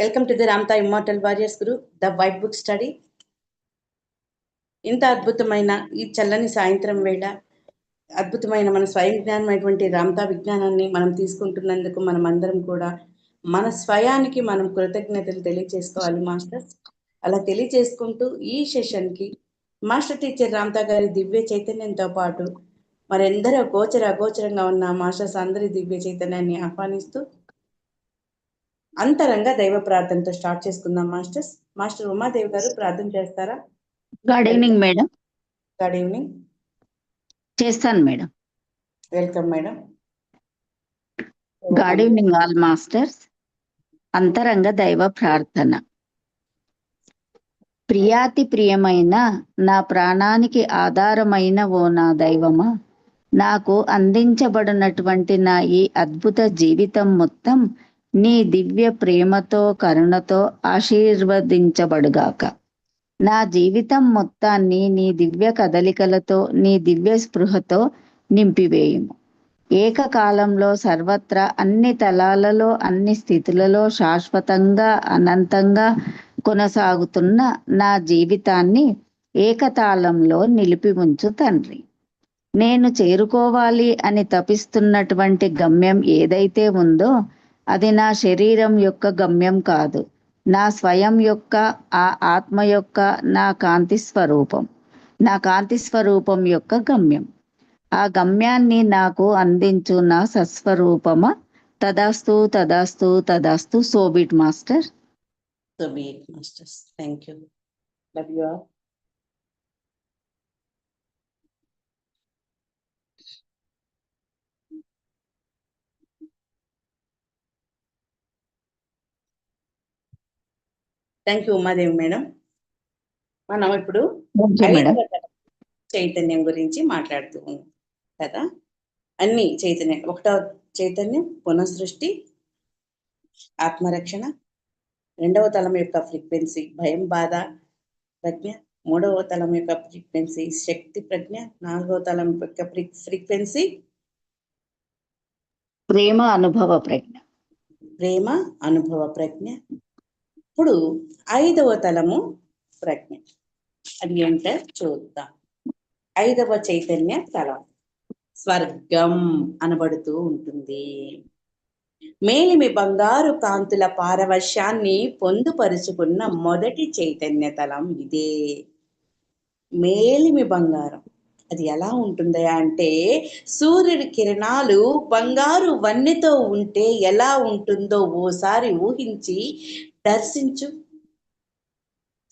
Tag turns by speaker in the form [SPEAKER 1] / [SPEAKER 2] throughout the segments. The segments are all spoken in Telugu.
[SPEAKER 1] Welcome to the Ramtha immortal warriors group the white book study ఇంత అద్భుతమైన ఈ చల్లని సాయంత్రం వేళ అద్భుతమైన మన స్వయం జ్ఞానమైనటువంటి రామ్తా విజ్ఞానాన్ని మనం తీసుకుంటున్నందుకు మనం అందరం కూడా మన స్వయానికి మనం కృతజ్ఞతలు తెలియచేసుకోవాలి మాస్టర్స్. అలా తెలియచేసుకుంటూ ఈ సెషన్కి మాస్టర్ టీచర్ రామ్తా గారి దివ్య చైతన్యంతో పాటు మరెందరో గోచర అగోచరంగా ఉన్న మాస్టర్స్ అందరి దివ్య చైతన్యాన్ని ఆహ్వానిస్తూ అంతరంగా దైవ ప్రార్థనతో స్టార్ట్ చేసుకుందాం మాస్టర్స్. మాస్టర్ ఉమాదేవి గారు ప్రార్థన చేస్తారా?
[SPEAKER 2] Good evening madam
[SPEAKER 1] good evening
[SPEAKER 2] చేస్తాను madam
[SPEAKER 1] welcome madam
[SPEAKER 2] good evening all masters అంతరంగ దైవ ప్రార్థన. ప్రియాతి ప్రియమైన నా ప్రాణానికి ఆధారమైన ఓ నా దైవమా? నాకు అందించబడినటువంటి నా ఈ అద్భుత జీవితం మొత్తం నీ దివ్య ప్రేమతో కరుణతో ఆశీర్వదించబడుగాక. నా జీవితం మొత్తాన్ని నీ దివ్య కదలికలతో నీ దివ్య స్పృహతో నింపివేయుము. ఏకకాలంలో సర్వత్రా అన్ని తలాలలో అన్ని స్థితులలో శాశ్వతంగా అనంతంగా కొనసాగుతున్న నా జీవితాన్ని ఏకతాళంలో నిలిపి ఉంచు తండ్రి. నేను చేరుకోవాలి అని తపిస్తున్నటువంటి గమ్యం ఏదైతే ఉందో అది నా శరీరం యొక్క గమ్యం కాదు. నా స్వయం యొక్క ఆ ఆత్మ యొక్క నా కాంతి స్వరూపం. నా కాంతి స్వరూపం యొక్క గమ్యం. ఆ గమ్యాన్ని నాకు అందించు నా సస్వరూపమ. తదాస్తు తదాస్తు తదాస్తు so be it master.
[SPEAKER 1] So be it masters. Thank you thank you Umadevi madam మనం ఇప్పుడు చైతన్యం గురించి మాట్లాడుతూ ఉన్నాం కదా? అన్ని చైతన్యం ఒకటో చైతన్యం పునఃసృష్టి ఆత్మరక్షణ రెండవ తలం యొక్క ఫ్రీక్వెన్సీ భయం బాధ ప్రజ్ఞ మూడవ తలం యొక్క ఫ్రీక్వెన్సీ శక్తి ప్రజ్ఞ నాలుగవ తలం యొక్క ఫ్రీక్వెన్సీ
[SPEAKER 2] ప్రేమ అనుభవ ప్రజ్ఞ.
[SPEAKER 1] ప్రేమ అనుభవ ప్రజ్ఞ ఇప్పుడు ఐదవ తలము ప్రజ్ఞ. అది ఏంటో చూద్దాం. ఐదవ చైతన్య తలం. స్వర్గం అనబడుతూ ఉంటుంది. మేలిమి బంగారు కాంతుల పారవశ్యాన్ని పొందుపరుచుకున్న మొదటి చైతన్య తలం ఇదే. మేలిమి బంగారం. అది ఎలా ఉంటుందా అంటే సూర్యుడి కిరణాలు బంగారు వన్నెతో ఉంటే ఎలా ఉంటుందో ఓసారి ఊహించి దర్శించు.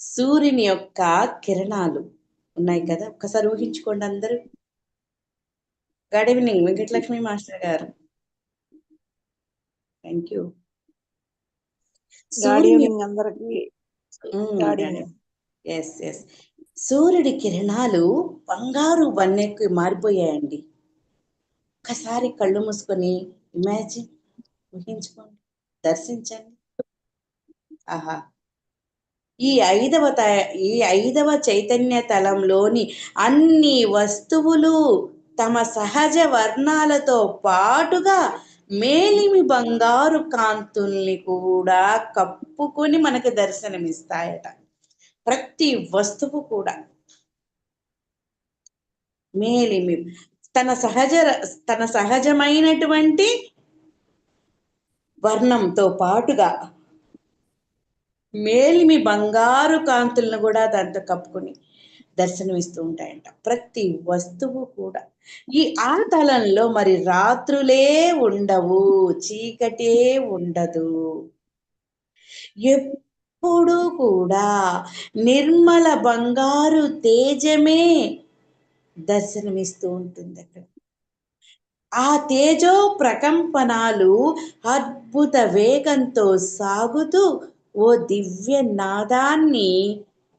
[SPEAKER 1] సూర్యుని యొక్క కిరణాలు ఉన్నాయి కదా? ఒక్కసారి ఊహించుకోండి అందరూ. గుడ్ ఈవినింగ్ వెంకటలక్ష్మి మాస్టర్ గారు. థ్యాంక్ యూ ఎస్ ఎస్ సూర్యుడి కిరణాలు బంగారు వన్నెకి మారిపోయాయండి. ఒకసారి కళ్ళు మూసుకొని ఇమాజిన్ ఊహించుకోండి దర్శించండి. ఆహా. ఈ ఐదవ త ఈ ఐదవ చైతన్య తలంలోని అన్ని వస్తువులు తమ సహజ వర్ణాలతో పాటుగా మేలిమి బంగారు కాంతుల్ని కూడా కప్పుకొని మనకు దర్శనమిస్తాయట. ప్రతి వస్తువు కూడా. మేలిమి తన సహజ తన సహజమైనటువంటి వర్ణంతో పాటుగా మేలిమి బంగారు కాంతులను కూడా దాంతో కప్పుకొని దర్శనమిస్తూ ఉంటాయంట. ప్రతి వస్తువు కూడా. ఈ ఆ తలంలో మరి రాత్రులే ఉండవు చీకటే ఉండదు. ఎప్పుడు కూడా నిర్మల బంగారు తేజమే దర్శనమిస్తూ ఉంటుంది అక్కడ. ఆ తేజో ప్రకంపనాలు అద్భుత వేగంతో సాగుతూ ఓ దివ్య నాదాన్ని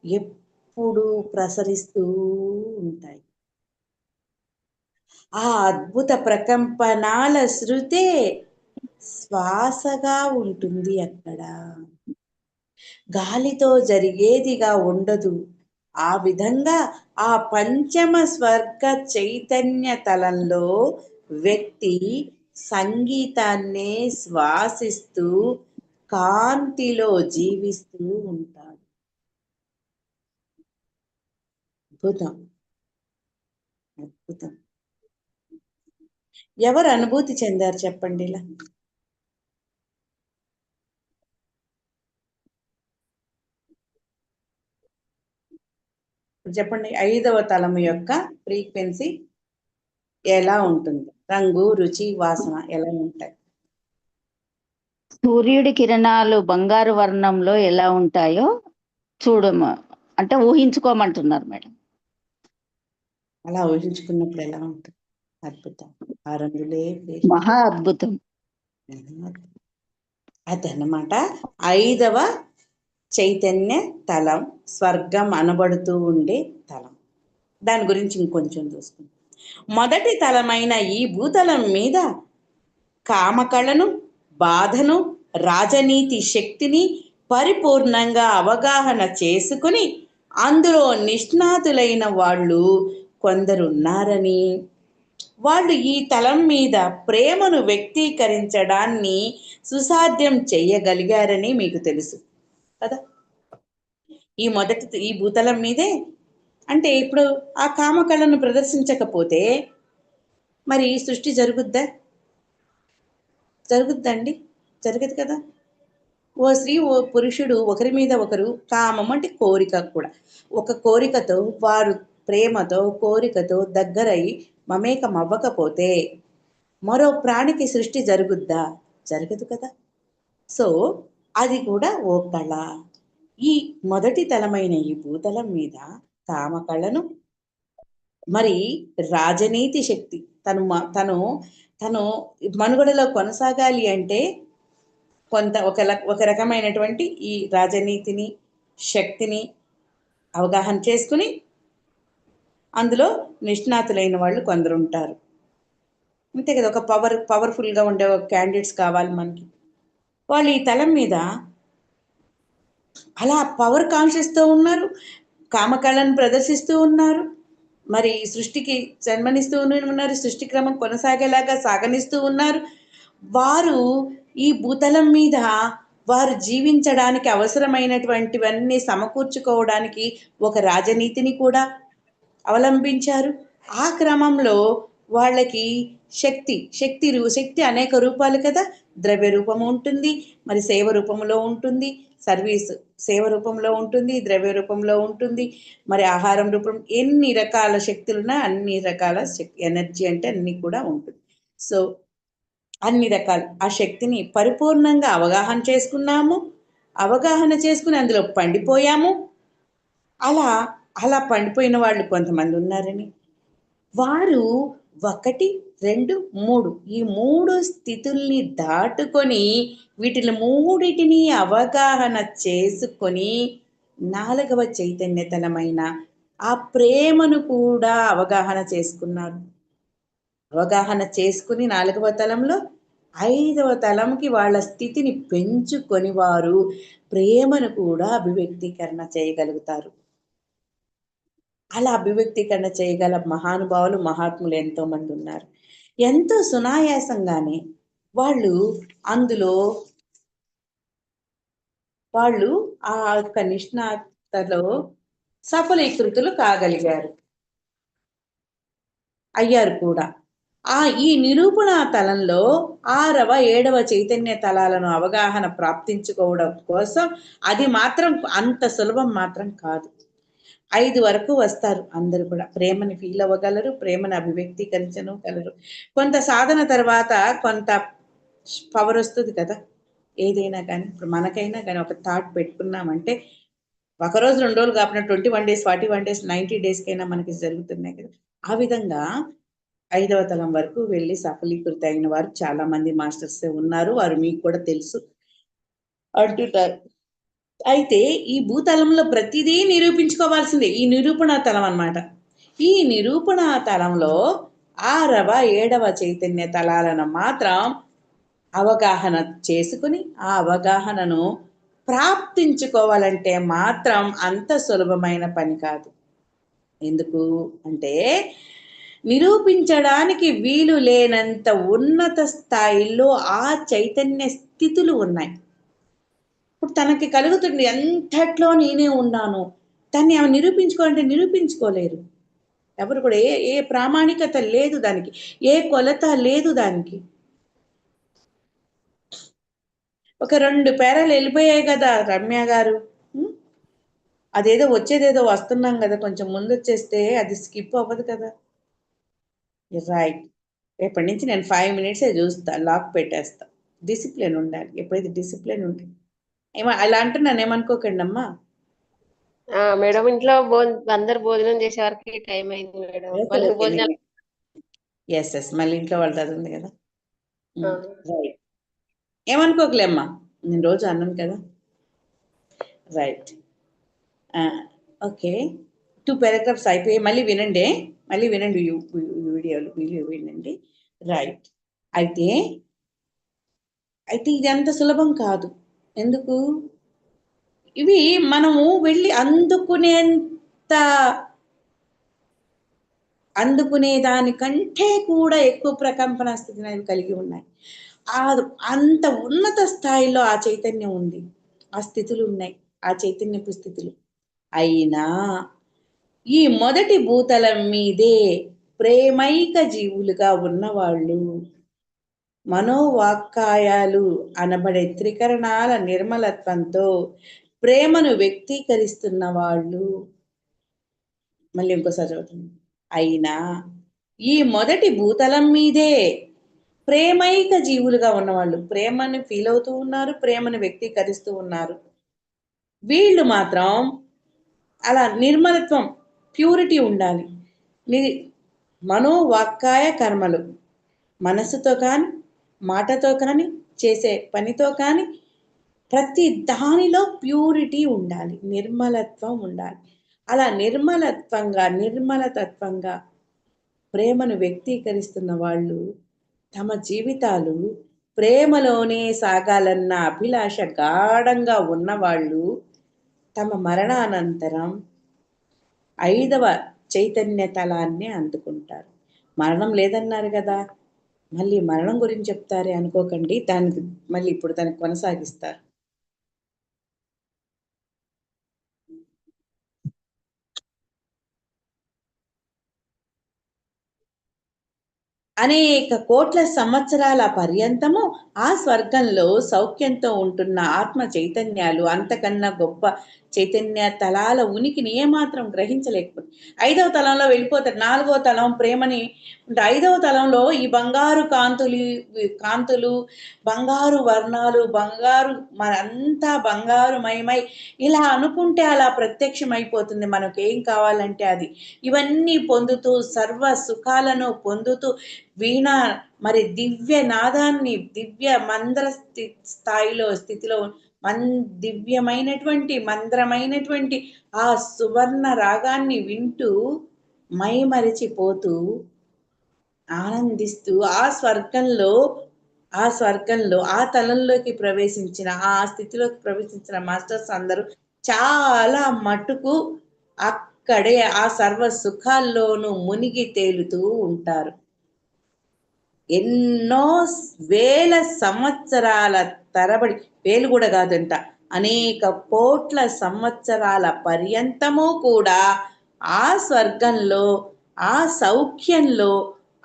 [SPEAKER 1] ఎప్పుడు ప్రసరిస్తూ ఉంటాయి. ఆ అద్భుత ప్రకంపనాల శృతే శ్వాసగా ఉంటుంది అక్కడ. గాలితో జరిగేదిగా ఉండదు. ఆ విధంగా ఆ పంచమ స్వర్గ చైతన్య తలంలో వ్యక్తి సంగీతాన్నే శ్వాసిస్తూ కాంతిలో జీవిస్తూ ఉంటాడు. అద్భుతం. అద్భుతం. ఎవరు అనుభూతి చెందారు చెప్పండి ఇలా? చెప్పండి ఐదవ తలము యొక్క ఫ్రీక్వెన్సీ ఎలా ఉంటుంది? రంగు రుచి వాసన ఎలా ఉంటాయి?
[SPEAKER 2] సూర్యుడి కిరణాలు బంగారు వర్ణంలో ఎలా ఉంటాయో చూడమ అంటే ఊహించుకోమంటున్నారు మేడం.
[SPEAKER 1] అలా ఊహించుకున్నప్పుడు ఎలా ఉంటుంది? అద్భుతం. ఆ రంగులే
[SPEAKER 2] మహా అద్భుతం.
[SPEAKER 1] అదన్నమాట. ఐదవ చైతన్య తలం. స్వర్గం అనబడుతూ ఉండే తలం. దాని గురించి ఇంకొంచెం చూసుకుందాం. మొదటి తలమైన ఈ భూతలం మీద కామకళను బాధను రాజనీతి శక్తిని పరిపూర్ణంగా అవగాహన చేసుకుని అందులో నిష్ణాతులైన వాళ్ళు కొందరున్నారని. వాళ్ళు ఈ తలం మీద ప్రేమను వ్యక్తీకరించడాన్ని సుసాధ్యం చేయగలిగారని మీకు తెలుసు కదా? ఈ మొదటి ఈ భూతలం మీదే? అంటే ఇప్పుడు ఆ కామకళను ప్రదర్శించకపోతే మరి సృష్టి జరుగుద్దా? జరుగుద్దండి. జరగదు కదా. ఓ స్త్రీ ఓ పురుషుడు ఒకరి మీద ఒకరు కామం అంటే కోరిక కూడా. ఒక కోరికతో వారు ప్రేమతో కోరికతో దగ్గరై మమేకం అవ్వకపోతే మరో ప్రాణికి సృష్టి జరుగుద్దా? జరగదు కదా. సో అది కూడా ఓ కళ. ఈ మొదటి తలమైన ఈ భూతలం మీద కామకళను మరి రాజనీతి శక్తి తను మ- తను తను మనుగడలో కొనసాగాలి అంటే కొంత ఒక ఒక రకమైనటువంటి ఈ రాజనీతిని శక్తిని అవగాహన చేసుకుని అందులో నిష్ణాతులైన వాళ్ళు కొందరు ఉంటారు అంతే కదా ఒక పవర్ పవర్ఫుల్గా ఉండే ఒక క్యాండిడేట్స్ కావాలి మనకి. వాళ్ళు ఈ తలం మీద అలా పవర్ కాన్షియస్తో ఉన్నారు కామకళను ప్రదర్శిస్తూ ఉన్నారు. మరి సృష్టికి జన్మనిస్తూ ఉన్నారు సృష్టి క్రమం కొనసాగేలాగా సాగనిస్తూ ఉన్నారు. వారు ఈ భూతలం మీద వారు జీవించడానికి అవసరమైనటువంటివన్నీ సమకూర్చుకోవడానికి ఒక రాజనీతిని కూడా అవలంబించారు. ఆ క్రమంలో వాళ్ళకి శక్తి శక్తి శక్తి అనేక రూపాలు కదా. ద్రవ్య రూపం ఉంటుంది మరి సేవ రూపంలో ఉంటుంది సర్వీస్ సేవ రూపంలో ఉంటుంది ద్రవ్య రూపంలో ఉంటుంది మరి ఆహారం రూపం ఎన్ని రకాల శక్తులున్నా అన్ని రకాల శక్తి ఎనర్జీ అంటే అన్ని కూడా ఉంటుంది. సో అన్ని రకాలు ఆ శక్తిని పరిపూర్ణంగా అవగాహన చేసుకున్నాము అవగాహన చేసుకుని అందులో పండిపోయాము. అలా అలా పండిపోయిన వాళ్ళు కొంతమంది ఉన్నారని. వారు ఒకటి రెండు మూడు. ఈ మూడు స్థితుల్ని దాటుకొని వీటిని మూడిటిని అవగాహన చేసుకొని నాలుగవ చైతన్యతలమైన ఆ ప్రేమను కూడా అవగాహన చేసుకున్నారు అవగాహన చేసుకుని నాలుగవ తలంలో ఐదవ తలంకి వాళ్ళ స్థితిని పెంచుకొని వారు ప్రేమను కూడా అభివ్యక్తీకరణ చేయగలుగుతారు. అలా అభివ్యక్తీకరణ చేయగల మహానుభావులు మహాత్ములు ఎంతో మంది ఉన్నారు. ఎంతో సునాయాసంగానే వాళ్ళు అందులో వాళ్ళు ఆ యొక్క నిష్ణాతలో సఫలీకృతులు కాగలిగారు. అయ్యారు కూడా. ఆ ఈ నిరూపణ తలంలో ఆరవ ఏడవ చైతన్య తలాలను అవగాహన ప్రాప్తించుకోవడం కోసం అది మాత్రం అంత సులభం మాత్రం కాదు. ఐదు వరకు వస్తారు అందరూ కూడా. ప్రేమని ఫీల్ అవ్వగలరు ప్రేమను అభివ్యక్తీకరించగలరు కొంత సాధన తర్వాత కొంత పవర్ వస్తుంది కదా. ఏదైనా కానీ ఇప్పుడు మనకైనా కానీ ఒక థాట్ పెట్టుకున్నామంటే ఒక రోజు రెండు రోజులు కాకుండా twenty one days forty one days ninety డేస్కైనా మనకి జరుగుతున్నాయి కదా. ఆ విధంగా ఐదవ తలం వరకు వెళ్ళి సఫలీకృత అయిన వారు చాలా మంది మాస్టర్స్ ఉన్నారు. వారు మీకు కూడా తెలుసు. అంటుంటారు అయితే ఈ భూతలంలో ప్రతిదీ నిరూపించుకోవాల్సిందే. ఈ నిరూపణ తలం అన్నమాట. ఈ నిరూపణ తలంలో ఆరవ ఏడవ చైతన్య తలాలను మాత్రం అవగాహన చేసుకుని ఆ అవగాహనను ప్రాప్తించుకోవాలంటే మాత్రం అంత సులభమైన పని కాదు. ఎందుకు అంటే నిరూపించడానికి వీలు లేనంత ఉన్నత స్థాయిలో ఆ చైతన్య స్థితులు ఉన్నాయి. ఇప్పుడు తనకి కలుగుతుంది ఎంతట్లో నేనే ఉన్నాను. దాన్ని ఆమె నిరూపించుకోవాలంటే నిరూపించుకోలేరు. ఎవరు కూడా ఏ ఏ ప్రామాణికత లేదు దానికి ఏ కొలత లేదు దానికి. ఒక రెండు పేరాలు వెళ్ళిపోయాయి కదా రమ్య గారు. అదేదో వచ్చేదేదో వస్తున్నాం కదా కొంచెం ముందు వచ్చేస్తే అది స్కిప్ అవ్వదు కదా. రైట్ రేపటి నుంచి నేను ఫైవ్ మినిట్సే చూస్తా లాక్ పెట్టేస్తా. డిసిప్లిన్ ఉండాలి. ఎప్పుడైతే డిసిప్లిన్ ఉంటుంది ఏమో అలా అంటున్నాను ఏమనుకోకండి అమ్మా.
[SPEAKER 3] మేడం ఇంట్లో అందరు భోజనం చేసే వరకు టైం అయింది మేడం. భోజనాలు
[SPEAKER 1] ఎస్ ఎస్ మళ్ళీ ఇంట్లో వాళ్ళది అది ఉంది కదా. రైట్ ఏమనుకోకలేమ్మా నేను రోజు అన్నాను కదా. Right okay. టూ పారాగ్రాఫ్స్ అయిపోయి మళ్ళీ వినండి మళ్ళీ వినండి వీడియోలు వీడియో వినండి. రైట్ అయితే అయితే ఇది అంత సులభం కాదు. ఎందుకు? ఇవి మనము వెళ్ళి అందుకునేంత అందుకునే దానికంటే కూడా ఎక్కువ ప్రకంపన స్థితిని అవి కలిగి ఉన్నాయి. ఆ అంత ఉన్నత స్థాయిలో ఆ చైతన్యం ఉంది. ఆ స్థితులు ఉన్నాయి. ఆ చైతన్యపు స్థితులు. అయినా ఈ మొదటి భూతలం మీదే ప్రేమైక జీవులుగా ఉన్నవాళ్ళు మనోవాక్కాయాలు అనబడే త్రికరణాల నిర్మలత్వంతో ప్రేమను వ్యక్తీకరిస్తున్న వాళ్ళు. మళ్ళీ ఇంకోసారి చదువుతుంది అయినా ఈ మొదటి భూతలం మీదే ప్రేమైక జీవులుగా ఉన్నవాళ్ళు ప్రేమని ఫీల్ అవుతూ ఉన్నారు ప్రేమను వ్యక్తీకరిస్తూ ఉన్నారు. వీళ్ళు మాత్రం అలా నిర్మలత్వం ప్యూరిటీ ఉండాలి. ని- మనోవాక్కాయ కర్మలు. మనసుతో కానీ మాటతో కానీ చేసే పనితో కానీ ప్రతి దానిలో ప్యూరిటీ ఉండాలి నిర్మలత్వం ఉండాలి. అలా నిర్మలత్వంగా నిర్మలతత్వంగా ప్రేమను వ్యక్తీకరిస్తున్న వాళ్ళు తమ జీవితాలు ప్రేమలోనే సాగాలన్న అభిలాష గాఢంగా ఉన్నవాళ్ళు తమ మరణానంతరం ఐదవ చైతన్య తలాన్ని అందుకుంటారు. మరణం లేదన్నారు కదా మళ్ళీ మరణం గురించి చెప్తారే అనుకోకండి దానికి మళ్ళీ ఇప్పుడు దానికి కొనసాగిస్తారు. అనేక కోట్ల సంవత్సరాల పర్యంతము ఆ స్వర్గంలో సౌఖ్యంతో ఉంటున్న ఆత్మ చైతన్యాలు అంతకన్నా గొప్ప చైతన్య తలాల ఉనికిని ఏమాత్రం గ్రహించలేకపోతుంది ఐదవ తలంలో వెళ్ళిపోతారు నాలుగవ తలం ప్రేమని ఐదవ తలంలో ఈ బంగారు కాంతులు కాంతులు బంగారు వర్ణాలు బంగారు మనంతా బంగారుమయమై ఇలా అనుకుంటే అలా ప్రత్యక్షం అయిపోతుంది మనకు ఏం కావాలంటే అది. ఇవన్నీ పొందుతూ సర్వ సుఖాలను పొందుతూ వీణ మరి దివ్య నాదాన్ని దివ్య మంద్ర స్థి- స్థాయిలో స్థితిలో మన్ దివ్యమైనటువంటి మంద్రమైనటువంటి ఆ సువర్ణ రాగాన్ని వింటూ మైమరిచిపోతూ ఆనందిస్తూ ఆ స్వర్గంలో ఆ స్వర్గంలో ఆ తలంలోకి ప్రవేశించిన ఆ స్థితిలోకి ప్రవేశించిన మాస్టర్స్ అందరూ చాలా మటుకు అక్కడే ఆ సర్వ సుఖాల్లోనూ మునిగి తేలుతూ ఉంటారు. ఎన్నో వేల సంవత్సరాల తరబడి వేలు కూడా కాదంట అనేక కోట్ల సంవత్సరాల పర్యంతము కూడా ఆ స్వర్గంలో ఆ సౌఖ్యంలో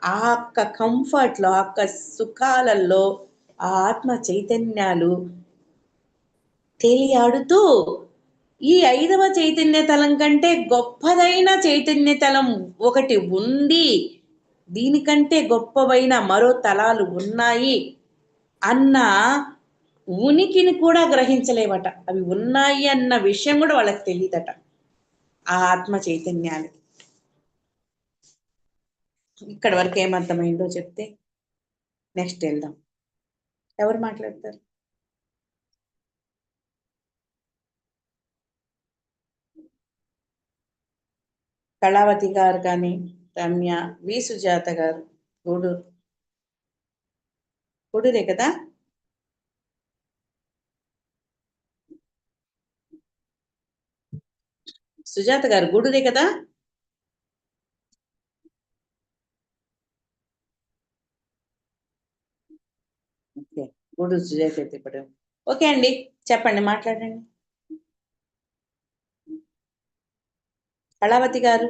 [SPEAKER 1] ఆ యొక్క కంఫర్ట్లో ఆ యొక్క సుఖాలలో ఆ ఆత్మ చైతన్యాలు తేలియాడుతూ ఈ ఐదవ చైతన్య తలం కంటే గొప్పదైన చైతన్య తలం ఒకటి ఉంది దీనికంటే గొప్పవైన మరో తలాలు ఉన్నాయి అన్న ఉనికిని కూడా గ్రహించలేవట. అవి ఉన్నాయి అన్న విషయం కూడా వాళ్ళకి తెలియదట ఆ ఆత్మ చైతన్యానికి ఇక్కడ వరకు ఏమర్థమైందో చెప్తే నెక్స్ట్ వెళ్దాం. ఎవరు మాట్లాడతారు? కళావతి గారు కానీ రమ్య వి సుజాత గారు. గూడూరు గూడూరే కదా? సుజాత గారు గూడూరే కదా? ఓకే గూడూరు సుజాత అయితే ఇప్పుడు. ఓకే అండి చెప్పండి మాట్లాడండి. కళావతి గారు.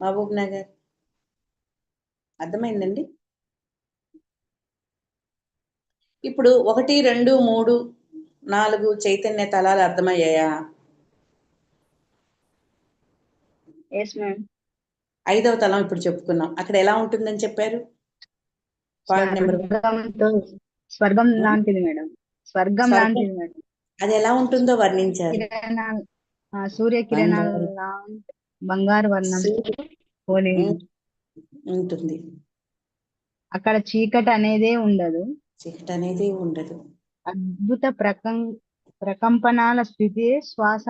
[SPEAKER 1] మహబూబ్ నగర్. అర్థమైందండి? ఇప్పుడు ఒకటి రెండు మూడు నాలుగు చైతన్య తలాలు అర్థమయ్యాయా? ఐదవ తలం ఇప్పుడు చెప్పుకున్నాం. అక్కడ ఎలా ఉంటుందని చెప్పారు?
[SPEAKER 4] స్వర్గం లాంటిది మేడం. స్వర్గం. లాంటిది మేడం.
[SPEAKER 1] అది ఎలా ఉంటుందో వర్ణించారు.
[SPEAKER 4] సూర్య కిరణాలు
[SPEAKER 1] బంగారు.
[SPEAKER 4] వర్ణం పోలి.
[SPEAKER 1] ఉంటుంది.
[SPEAKER 4] అక్కడ చీకటి అనేదే ఉండదు.
[SPEAKER 1] చీకటి అనేది ఉండదు.
[SPEAKER 4] అద్భుత ప్రకం ప్రకంపనాల స్థితి శ్వాస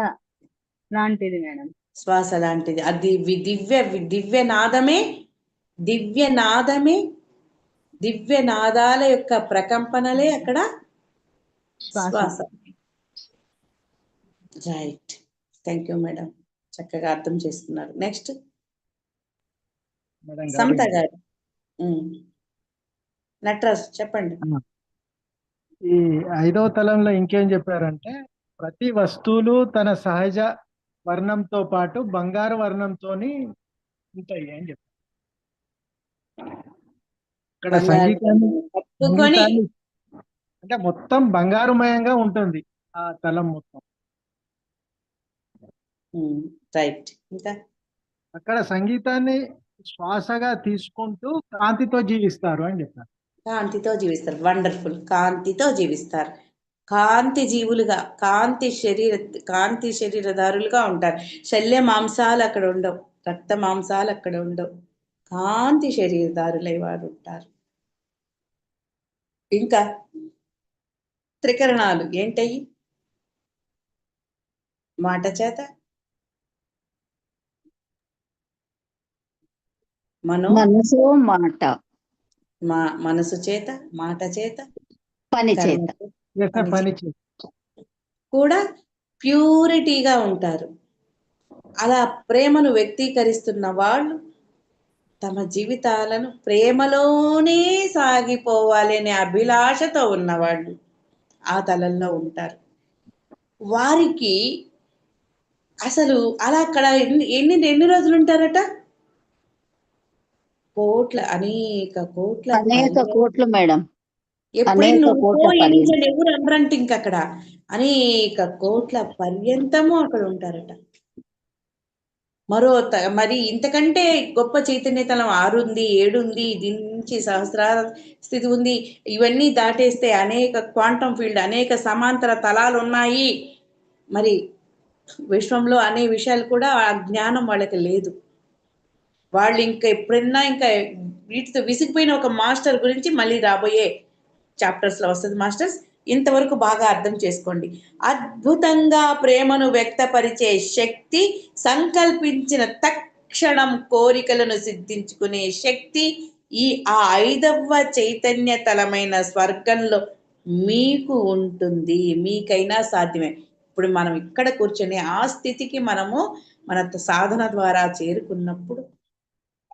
[SPEAKER 4] లాంటిది మేడం.
[SPEAKER 1] శ్వాస లాంటిది. అది దివ్య దివ్య నాదమే దివ్య నాదమే దివ్య నాదాల యొక్క ప్రకంపనలే అక్కడ
[SPEAKER 4] శ్వాస.
[SPEAKER 1] శ్వాస. రైట్ థ్యాంక్ యూ మేడం చక్కగా అర్థం చేసుకున్నారు. నెక్స్ట్ సమత
[SPEAKER 5] గారు.
[SPEAKER 1] నటరాజ్ చెప్పండి.
[SPEAKER 5] ఈ ఐదవ తలంలో ఇంకేం చెప్పారంటే ప్రతి వస్తువులు తన సహజ వర్ణంతో పాటు బంగారు వర్ణంతోని ఉంటాయి అని చెప్పారు. ఇక్కడ సంగీతాన్ని అంటే మొత్తం బంగారుమయంగా ఉంటుంది ఆ తలం మొత్తం.
[SPEAKER 1] రైట్ ఇంకా?
[SPEAKER 5] అక్కడ సంగీతాన్ని శ్వాసగా తీసుకుంటూ కాంతితో జీవిస్తారు అని చెప్పారు.
[SPEAKER 1] కాంతితో జీవిస్తారు. వండర్ఫుల్. కాంతితో జీవిస్తారు. కాంతి జీవులుగా కాంతి శరీర కాంతి శరీరదారులుగా ఉంటారు. శల్య మాంసాలు అక్కడ ఉండవు. రక్త మాంసాలు అక్కడ ఉండవు. కాంతి శరీరదారులై వారు ఉంటారు. ఇంకా త్రికరణాలు ఏంటయ్యి? మాట చేత మనో
[SPEAKER 2] మనసు మాట.
[SPEAKER 1] మా మనసు చేత మాట చేత
[SPEAKER 2] పని చేత.
[SPEAKER 1] చేత పని
[SPEAKER 5] పని చే-
[SPEAKER 1] కూడా ప్యూరిటీగా ఉంటారు. అలా ప్రేమను వ్యక్తీకరిస్తున్న వాళ్ళు తమ జీవితాలను ప్రేమలోనే సాగిపోవాలి అనే అభిలాషతో ఉన్నవాళ్ళు ఆ తలంలో ఉంటారు. వారికి అసలు అలా అక్కడ ఎన్ని ఎన్ని ఎన్ని రోజులు ఉంటారట? కోట్ల అనేక కోట్ల
[SPEAKER 2] అనేక కోట్లు మేడం.
[SPEAKER 1] ఎప్పుడైనా ఎవరు అనరంట ఇంక అక్కడ. అనేక కోట్ల పర్యంతము అక్కడ ఉంటారట. మరో మరి ఇంతకంటే గొప్ప చైతన్యతలం ఆరుంది ఏడుంది దీని నుంచి సహస్రార స్థితి ఉంది. ఇవన్నీ దాటేస్తే అనేక క్వాంటమ్ ఫీల్డ్ అనేక సమాంతర తలాలు ఉన్నాయి మరి విశ్వంలో అనే విషయాలు కూడా ఆ జ్ఞానం వాళ్ళకి లేదు. వాళ్ళు ఇంకా ఎప్పుడైనా ఇంకా వీటితో విసిగిపోయిన ఒక మాస్టర్ గురించి మళ్ళీ రాబోయే చాప్టర్స్లో వస్తుంది మాస్టర్స్. ఇంతవరకు బాగా అర్థం చేసుకోండి. అద్భుతంగా ప్రేమను వ్యక్తపరిచే శక్తి సంకల్పించిన తక్షణం కోరికలను సిద్ధించుకునే శక్తి ఈ ఆ ఐదవ చైతన్య తలమైన స్వర్గంలో మీకు ఉంటుంది. మీకైనా సాధ్యమే. ఇప్పుడు మనం ఇక్కడ కూర్చొని ఆ స్థితికి మనము మన సాధన ద్వారా చేరుకున్నప్పుడు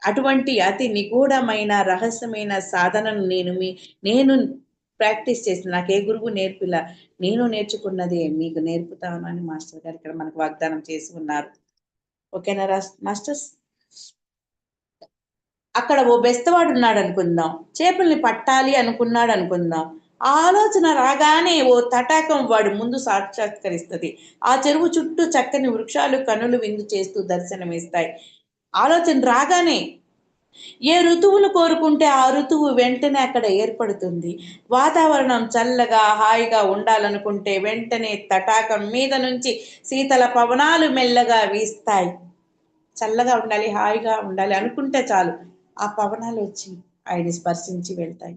[SPEAKER 1] అటువంటి అతి నిగూఢమైన రహస్యమైన సాధనను నేను మీ నేను ప్రాక్టీస్ చేసిన నాకు ఏ గురువు నేర్పిలా నేను నేర్చుకున్నదే మీకు నేర్పుతాను అని మాస్టర్ గారు ఇక్కడ మనకు వాగ్దానం చేసి ఉన్నారు. ఓకేనా మాస్టర్స్? అక్కడ ఓ బెస్తవాడు ఉన్నాడు అనుకుందాం. చేపల్ని పట్టాలి అనుకున్నాడు అనుకుందాం. ఆలోచన రాగానే ఓ తటాకం వాడి ముందు సాక్షాత్కరిస్తుంది. ఆ చెరువు చుట్టూ చక్కని వృక్షాలు కనులు విందు చేస్తూ దర్శనమిస్తాయి. ఆలోచన రాగానే ఏ ఋతువులు కోరుకుంటే ఆ ఋతువు వెంటనే అక్కడ ఏర్పడుతుంది. వాతావరణం చల్లగా హాయిగా ఉండాలనుకుంటే వెంటనే తటాకం మీద నుంచి శీతల పవనాలు మెల్లగా వీస్తాయి. చల్లగా ఉండాలి హాయిగా ఉండాలి అనుకుంటే చాలు ఆ పవనాలు వచ్చి ఆయన స్పర్శించి వెళ్తాయి.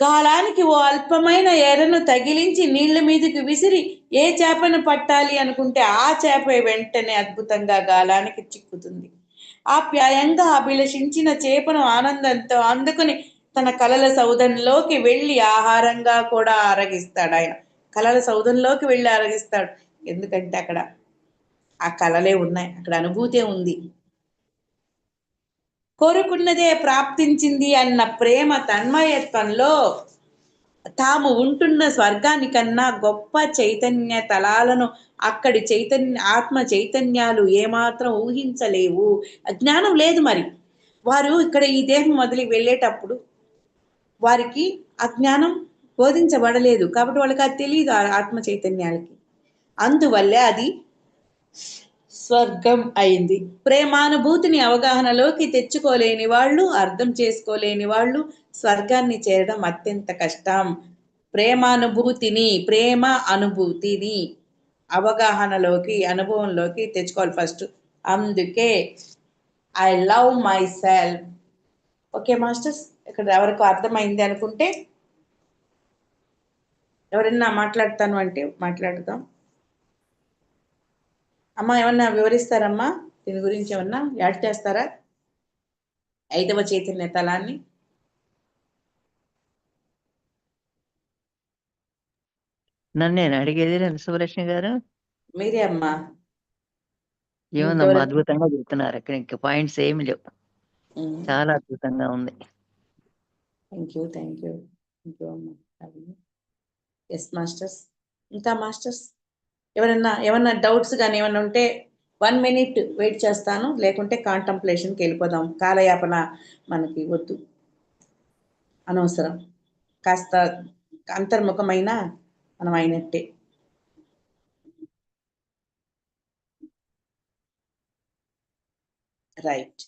[SPEAKER 1] గాలానికి ఓ అల్పమైన ఎరను తగిలించి నీళ్ళ మీదకి విసిరి ఏ చేపను పట్టాలి అనుకుంటే ఆ చేప వెంటనే అద్భుతంగా గాలానికి చిక్కుతుంది. ఆప్యాయంగా అభిలషించిన చేపను ఆనందంతో అందుకుని తన కలల సౌధంలోకి వెళ్ళి ఆహారంగా కూడా ఆరగిస్తాడు ఆయన. కలల సౌధంలోకి వెళ్ళి ఆరగిస్తాడు. ఎందుకంటే అక్కడ ఆ కలలే ఉన్నాయి. అక్కడ అనుభూతే ఉంది. కోరుకున్నదే ప్రాప్తించింది అన్న ప్రేమ తన్మయత్వంలో తాము ఉంటున్న స్వర్గానికన్నా గొప్ప చైతన్య తలాలను అక్కడి చైతన్య ఆత్మ చైతన్యాలు ఏమాత్రం ఊహించలేవు. జ్ఞానం లేదు మరి. వారు ఇక్కడ ఈ దేహం వదిలి వెళ్ళేటప్పుడు వారికి అజ్ఞానం బోధించబడలేదు. కాబట్టి వాళ్ళకి అది తెలియదు ఆ ఆత్మ చైతన్యాలకి. అందువల్లే అది స్వర్గం అయింది. ప్రేమానుభూతిని అవగాహనలోకి తెచ్చుకోలేని వాళ్ళు అర్థం చేసుకోలేని వాళ్ళు స్వర్గాన్ని చేరడం అత్యంత కష్టం. ప్రేమానుభూతిని ప్రేమ అనుభూతిని అవగాహనలోకి అనుభవంలోకి తెచ్చుకోవాలి ఫస్ట్. అందుకే I love myself okay masters ఇక్కడ ఎవరికి అర్థమైంది అనుకుంటే ఎవరైనా మాట్లాడతాను అంటే మాట్లాడదాం. అమ్మా ఏమన్నా వివరిస్తారమ్మా? దీని గురించి ఏమన్నా యాడ్ చేస్తారా? ఐదవ చైతన్య తలాన్ని.
[SPEAKER 6] నన్ను నేను అడిగేది నేను సుభలక్ష్మి గారు.
[SPEAKER 1] మీరే అమ్మా.
[SPEAKER 6] ఏముందమ్మా? అద్భుతంగా చెప్తున్నారు. అక్కడ ఇంకా పాయింట్స్ ఏమి లేవు. చాలా అద్భుతంగా ఉంది.
[SPEAKER 1] Thank you thank you. Thank you అమ్మా. ఎస్ మాస్టర్స్ ఇంకా మాస్టర్స్ ఎవరన్నా ఏమన్నా డౌట్స్ కానీ ఏమన్నా ఉంటే వన్ మినిట్ వెయిట్ చేస్తాను. లేకుంటే కాంటంప్లేషన్కి వెళ్ళిపోదాం. కాలయాపన మనకి వద్దు. అనవసరం. కాస్త అంతర్ముఖమైన మనం అయినట్టే. Right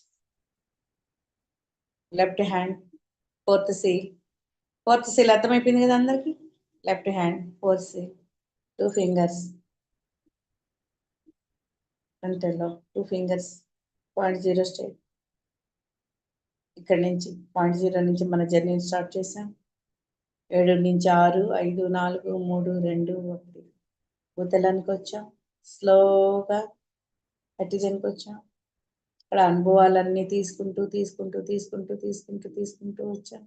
[SPEAKER 1] left hand fourth seal fourth seal అర్థమైపోయింది కదా అందరికి? Left hand fourth seal two fingers ఫ్రంట్లో two fingers point zero state. ఇక్కడ నుంచి పాయింట్ జీరో నుంచి మన జర్నీ స్టార్ట్ చేసాం. ఏడు నుంచి ఆరు ఐదు నాలుగు మూడు రెండు ఒకటి. భూతలానికి వచ్చాం. స్లోగా అటిజన్కి వచ్చాం. ఇక్కడ అనుభవాలన్నీ తీసుకుంటూ తీసుకుంటూ తీసుకుంటూ తీసుకుంటూ తీసుకుంటూ వచ్చాం.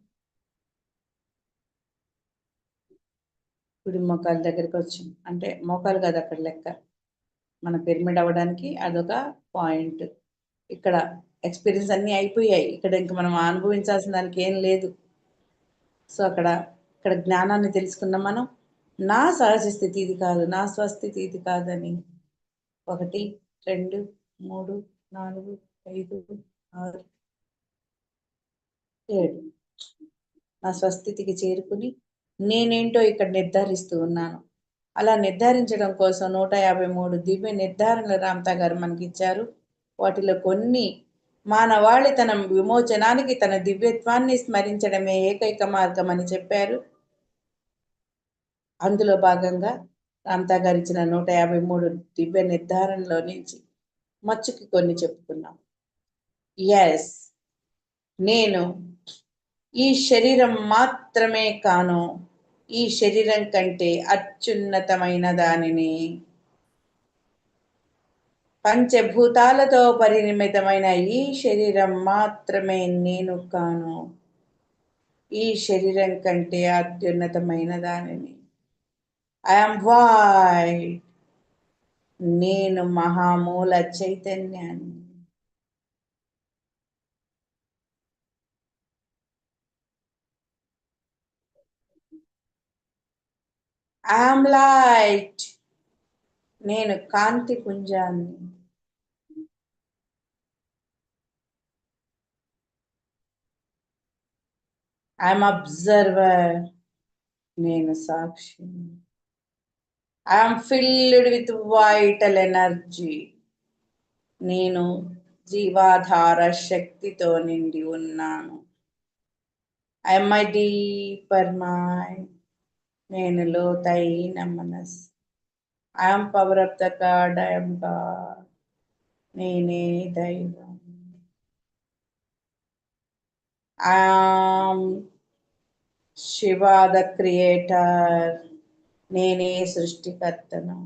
[SPEAKER 1] కుడి మోకాల దగ్గరికి వచ్చాం. అంటే మోకాలు కాదు అక్కడ లెక్క. మన పిరమిడ్ అవ్వడానికి అదొక పాయింట్ ఇక్కడ ఎక్స్పీరియన్స్ అన్నీ అయిపోయాయి. ఇక్కడ ఇంక మనం అనుభవించాల్సిన దానికి ఏం లేదు. సో అక్కడ ఇక్కడ జ్ఞానాన్ని తెలుసుకున్న మనం. నా సహజ స్థితి ఇది కాదు. నా స్వస్థితి ఇది కాదని. ఒకటి రెండు మూడు నాలుగు ఐదు ఆరు ఏడు. నా స్వస్థితికి చేరుకుని నేనేంటో ఇక్కడ నిర్ధారిస్తూ ఉన్నాను. అలా నిర్ధారించడం కోసం నూట యాభై మూడు దివ్య నిర్ధారణలు రామ్తా గారు మనకి ఇచ్చారు. వాటిలో కొన్ని మానవాళి తన విమోచనానికి తన దివ్యత్వాన్ని స్మరించడమే ఏకైక మార్గం అని చెప్పారు. అందులో భాగంగా రామ్తా గారు ఇచ్చిన నూట యాభై మూడు దివ్య నిర్ధారణలో నుంచి మచ్చుకి కొన్ని చెప్పుకున్నాం. ఎస్ నేను ఈ శరీరం మాత్రమే కాను ఈ శరీరం కంటే అత్యున్నతమైన దానిని. పంచభూతాలతో పరినిమితమైన ఈ శరీరం మాత్రమే నేను కాను. ఈ శరీరం కంటే అత్యున్నతమైన దానిని. ఐఎమ్ వైడ్ నేను మహామూల చైతన్యాన్ని. ఐఎమ్ లైట్ నేను కాంతి పుంజాన్ని. ఐఎమ్ అబ్జర్వర్ నేను సాక్షి. I'm filled with vital energy నేను జీవాధార శక్తితో నిండి ఉన్నాను. ఐఎమ్ మై డీపర్ మైండ్ నేను లోతైన మనస్ I'm power of the God I'm God నేనే దైవం. ఐఎమ్ శివ ద క్రియేటర్ నేనే సృష్టికర్తను.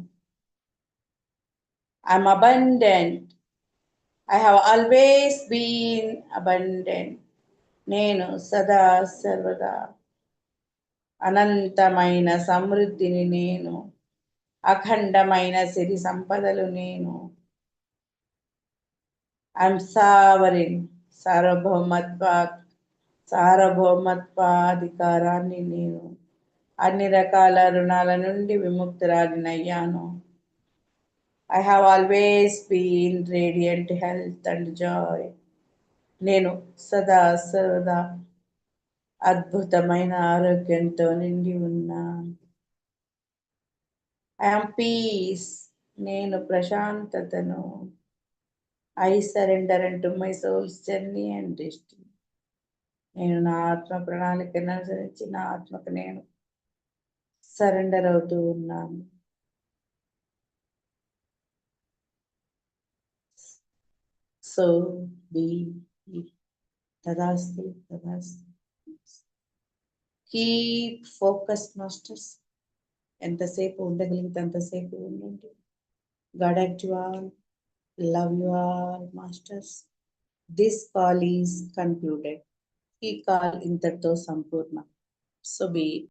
[SPEAKER 1] I'm abundant I have always been abundant నేను సదా సర్వదా అనంతమైన సమృద్ధిని నేను అఖండమైన సిరి సంపదలు నేను. ఐఎమ్ సావరిన్ సార్వభౌమత్వ సార్వభౌమత్వాధికారాన్ని నేను అన్ని రకాల రుణాల నుండి విముక్తురాలినయ్యాను. I have always been radiant health and joy నేను సదా సదా అద్భుతమైన ఆరోగ్యంతో నిండి ఉన్నా ఐఎమ్ పీస్. నేను ప్రశాంతతను. I surrender unto my soul's journey and destiny. నేను నా ఆత్మ ప్రణాళికను అనుసరించి నా ఆత్మకు నేను సరెండర్ అవుతూ ఉన్నాను. సో బి తదాస్తు తదాస్తు. కీప్ ఫోకస్ మాస్టర్స్ ఎంతసేపు ఉండగలిగితే అంతసేపు ఉండండి. God act you all love you all masters this call is concluded ఈ కాల్ ఇంతటితో సంపూర్ణ. So be